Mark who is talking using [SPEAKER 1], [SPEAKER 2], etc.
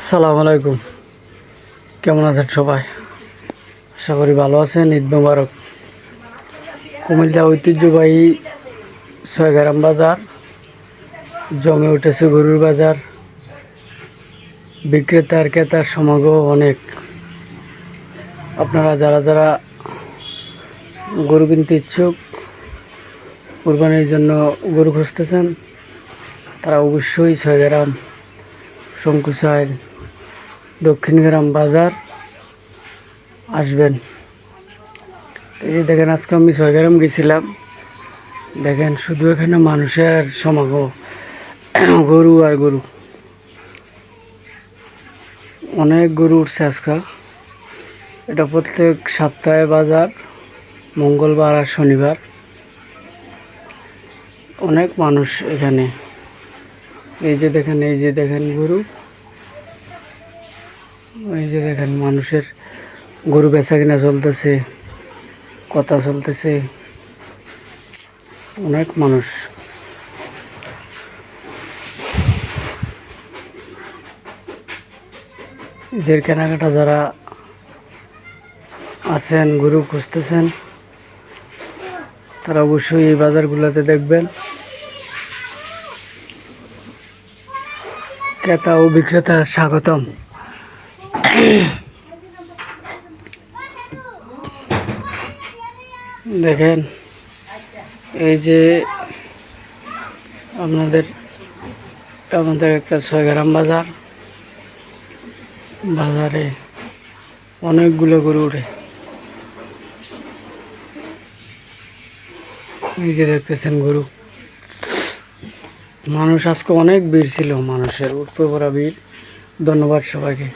[SPEAKER 1] আসসালামু আলাইকুম। কেমন আছেন সবাই? আশা করি ভালো আছেন। ঈদ মোবারক। কুমিল্লা ঐতিহ্যবাহী ছয়গ্রাম বাজার, জমে উঠেছে গরুর বাজার। বিক্রেতার ক্রেতার সমাগম অনেক। আপনারা যারা যারা গরু কিনতে ইচ্ছুক, কুরবানির জন্য গরু খুঁজতেছেন, তারা অবশ্যই ছয়গ্রাম শঙ্কুচাইল দক্ষিণ গ্রাম বাজার আসবেন। এই দেখেন, আজকে আমি ছয়গ্রাম গেছিলাম। দেখেন, শুধু এখানে মানুষের সমাগম, গরু আর গরু। অনেক গরু উঠছে আজকে। এটা প্রত্যেক সপ্তাহে বাজার, মঙ্গলবার আর শনিবার। অনেক মানুষ এখানে। এই যে দেখেন, এই যে দেখেন গরু। এই যে দেখেন, মানুষের গরু বেচা কিনা চলতেছে, কথা চলতেছে। অনেক মানুষ। এদের কেনাকাটা যারা আছেন, গরু খুঁজতেছেন, তারা অবশ্যই এই বাজারগুলোতে দেখবেন। ক্রেতা ও বিক্রেতা স্বাগতম। দেখেন, এই যে আপনাদের আমাদের একটা ছয়গ্রাম বাজার। বাজারে অনেকগুলো গরু উঠে এই যে দেখতেছেন গরু। মানুষ আজকে অনেক ভিড় ছিল, মানুষের উঠতে পড়া ভিড়। ধন্যবাদ সবাইকে।